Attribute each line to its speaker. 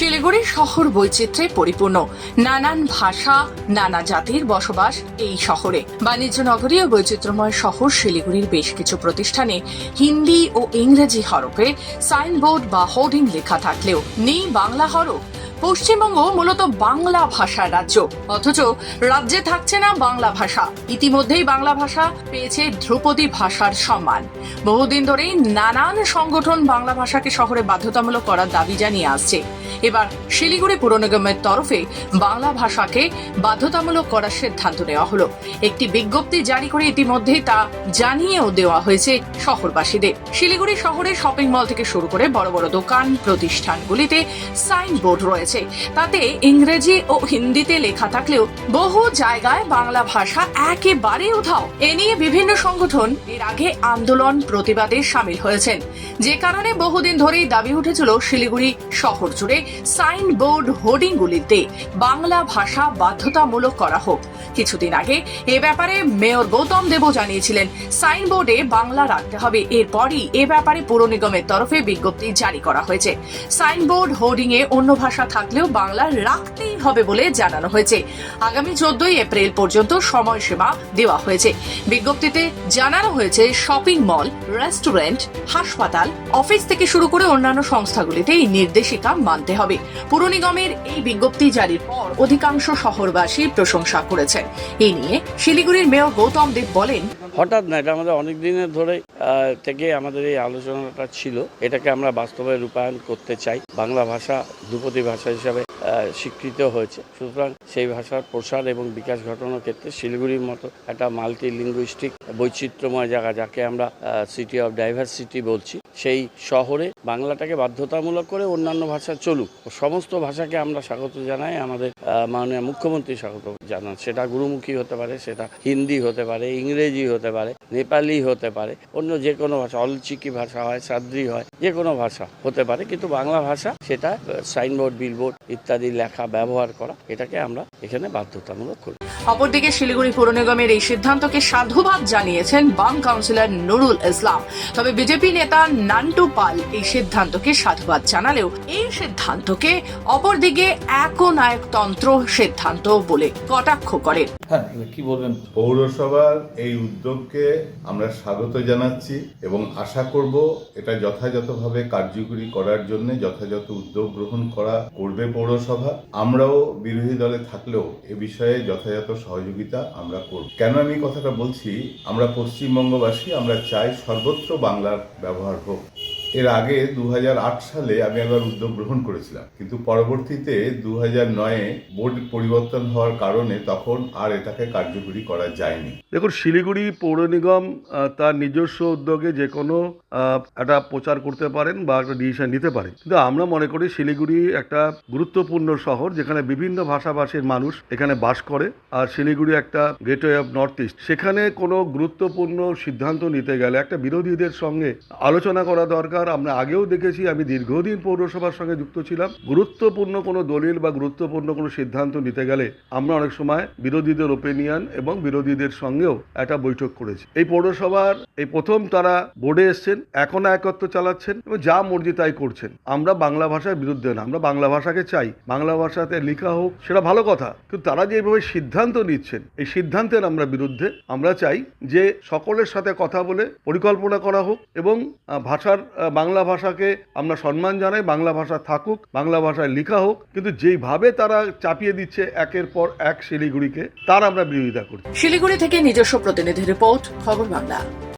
Speaker 1: শিলিগুড়ি শহর বৈচিত্র্যে পরিপূর্ণ। নানান ভাষা, নানা জাতির বসবাস এই শহরে। বাণিজ্য নগরী ও বৈচিত্র্যময় শহর শিলিগুড়ির বেশ কিছু প্রতিষ্ঠানে হিন্দি ও ইংরেজি হরফে সাইনবোর্ড বা হোর্ডিং লেখা থাকলেও নেই বাংলা হরফ। পশ্চিমবঙ্গ মূলত বাংলা ভাষার রাজ্য। অথচ রাজ্যে থাকছে না বাংলা ভাষা। ইতিমধ্যেই বাংলা ভাষা পেয়েছে ধ্রুপদী ভাষার সম্মান। বহুদিন ধরেই নানান সংগঠন বাংলা ভাষাকে শহরে বাধ্যতামূলক করার দাবি জানিয়ে আসছে। এবার শিলিগুড়ি পুর নিগমের তরফে বাংলা ভাষাকে বাধ্যতামূলক করার সিদ্ধান্ত নেওয়া হলো। একটি বিজ্ঞপ্তি জারি করে ইতিমধ্যেই তা জানিয়েও দেওয়া হয়েছে শহরবাসীদের। শিলিগুড়ি শহরে শপিং মল থেকে শুরু করে বড় বড় দোকান প্রতিষ্ঠানগুলিতে সাইনবোর্ড রয়েছে। তাতে ইংরেজি ও হিন্দিতে লেখা থাকলেও বহু জায়গায় বাংলা ভাষা একেবারে উধাও। এ নিয়ে বিভিন্ন সংগঠন এর আগে আন্দোলন প্রতিবাদে সামিল হয়েছেন। যে কারণে বহুদিন ধরেই দাবি উঠেছিল শিলিগুড়ি শহর জুড়ে সাইনবোর্ড হোর্ডিংগুলিতে বাংলা ভাষা বাধ্যতামূলক করা হোক। কিছুদিন আগে এ ব্যাপারে মেয়র গৌতম দেবও জানিয়েছিলেন, সাইনবোর্ডে বাংলা রাখতে হবে। এরপরই এ ব্যাপারে পুর নিগমের তরফে বিজ্ঞপ্তি জারি করা হয়েছে। সাইনবোর্ড হোর্ডিং এ অন্য ভাষা থাকলেও বাংলা রাখতেই হবে বলে জানানো হয়েছে। আগামী চোদ্দই এপ্রিল পর্যন্ত সময়সীমা দেওয়া হয়েছে। বিজ্ঞপ্তিতে জানানো হয়েছে, শপিং মল, রেস্টুরেন্ট, হাসপাতাল, অফিস থেকে শুরু করে অন্যান্য সংস্থাগুলিতে এই নির্দেশিকা মানতে হবে। পুর নিগমের এই বিজ্ঞপ্তি জারির পর অধিকাংশ শহরবাসী প্রশংসা করেছেন এই নিয়ে শিলিগুড়ির মেয়র গৌতম দেব বলেন,
Speaker 2: হঠাৎ না, এটা আমাদের অনেক দিনের ধরে থেকে আমাদের এই আলোচনাটা ছিল। এটাকে আমরা বাস্তবে রূপায়ণ করতে চাই। বাংলা ভাষা ধ্রুপদী ভাষা হিসাবে স্বীকৃত হয়েছে। সুতরাং সেই ভাষার প্রসার এবং বিকাশ ঘটানোর ক্ষেত্রে শিলিগুড়ির মতো একটা মাল্টি লিঙ্গুইস্টিক বৈচিত্র্যময় জায়গা, যাকে আমরা সিটি অফ ডাইভার্সিটি বলছি, সেই শহরে বাংলাটাকে বাধ্যতামূলক করে অন্যান্য ভাষা চলুক। সমস্ত ভাষাকে আমরা স্বাগত জানাই, আমাদের মাননীয় মুখ্যমন্ত্রী স্বাগত জানান। সেটা গুরুমুখী হতে পারে, সেটা হিন্দি হতে পারে, ইংরেজি হতে পারে, নেপালি হতে পারে, অন্য যে কোনো ভাষা, অলচিকি ভাষা হয়, সাদ্রি হয়, যে কোনো ভাষা হতে পারে, কিন্তু বাংলা ভাষা সেটা সাইনবোর্ড বিলবোর্ড ইত্যাদি লেখা ব্যবহার করা এটাকে আমরা এখানে বাধ্যতামূলক করি।
Speaker 1: অপরদিকে শিলিগুড়ি পৌর নিগমের এই সিদ্ধান্তকে সাধুবাদ জানিয়েছেন বাম কাউন্সিলর নুরুল ইসলাম। তবে বিজেপি নেতা নান্টু পাল এই সিদ্ধান্তকে সাধুবাদ জানালেও এই সিদ্ধান্তকে অপরদিকে একনায়কতন্ত্র সিদ্ধান্ত বলে কটাক্ষ করেন।
Speaker 3: হ্যাঁ কি বলবেন?
Speaker 4: পৌরসভার এই উদ্যোগকে আমরা স্বাগত জানাচ্ছি এবং আশা করব এটা যথাযথভাবে কার্যকরী করার জন্য যথাযথ উদ্যোগ গ্রহণ করা করবে পৌরসভা। আমরাও বিরোধী দলে থাকলেও এ বিষয়ে যথাযথ সহযোগিতা আমরা করব। কেন আমি কথাটা বলছি? আমরা পশ্চিমবঙ্গবাসী, আমরা চাই সর্বত্র বাংলার ব্যবহার হোক। এর আগে দু হাজার আট সালে আমি একবার উদ্যোগ গ্রহণ করেছিলাম। কিন্তু পরবর্তীতে দু নয়ে বোর্ড পরিবর্তন হওয়ার কারণে তখন আর এটাকে কার্যকরী করা যায়নি।
Speaker 3: দেখুন, শিলিগুড়ি পৌর নিগম তার নিজস্ব উদ্যোগে যে কোনো একটা প্রচার করতে পারেন বা একটা ডিসিশন নিতে পারেন। কিন্তু আমরা মনে করি শিলিগুড়ি একটা গুরুত্বপূর্ণ শহর, যেখানে বিভিন্ন ভাষাভাষীর মানুষ এখানে বাস করে, আর শিলিগুড়ি একটা গেটওয়ে অফ নর্থ ইস্ট সেখানে কোনো গুরুত্বপূর্ণ সিদ্ধান্ত নিতে গেলে একটা বিরোধীদের সঙ্গে আলোচনা করা দরকার আমরা আগেও দেখেছি, আমি দীর্ঘদিন পৌরসভার সঙ্গে যুক্ত ছিলাম। গুরুত্বপূর্ণ কোনো দলিল বা গুরুত্বপূর্ণ কোনো সিদ্ধান্ত নিতে গেলে আমরা অনেক সময় বিরোধীদের ওপিনিয়ন এবং বিরোধীদের সঙ্গেও একটা বৈঠক করেছি। এই পৌরসভার, এই প্রথম তারা বোর্ডে এসছেন, এখন একত্র চালাচ্ছেন এবং যা মর্জি তাই করছেন। আমরা বাংলা ভাষার বিরুদ্ধে না, আমরা বাংলা ভাষাকে চাই। বাংলা ভাষাতে লেখা হোক, সেটা ভালো কথা, কিন্তু তারা যে এইভাবে সিদ্ধান্ত নিচ্ছেন, এই সিদ্ধান্তের আমরা বিরুদ্ধে আমরা চাই যে সকলের সাথে কথা বলে পরিকল্পনা করা হোক এবং ভাষার বাংলা ভাষাকে আমরা সম্মান জানাই, বাংলা ভাষা থাকুক, বাংলা ভাষায় লেখা হোক, কিন্তু যেইভাবে তারা চাপিয়ে দিচ্ছে একের পর এক শিলিগুড়িকে, তার আমরা বিরোধিতা করি
Speaker 1: শিলিগুড়ি থেকে নিজস্ব প্রতিনিধি রিপোর্ট, খবর বাংলা।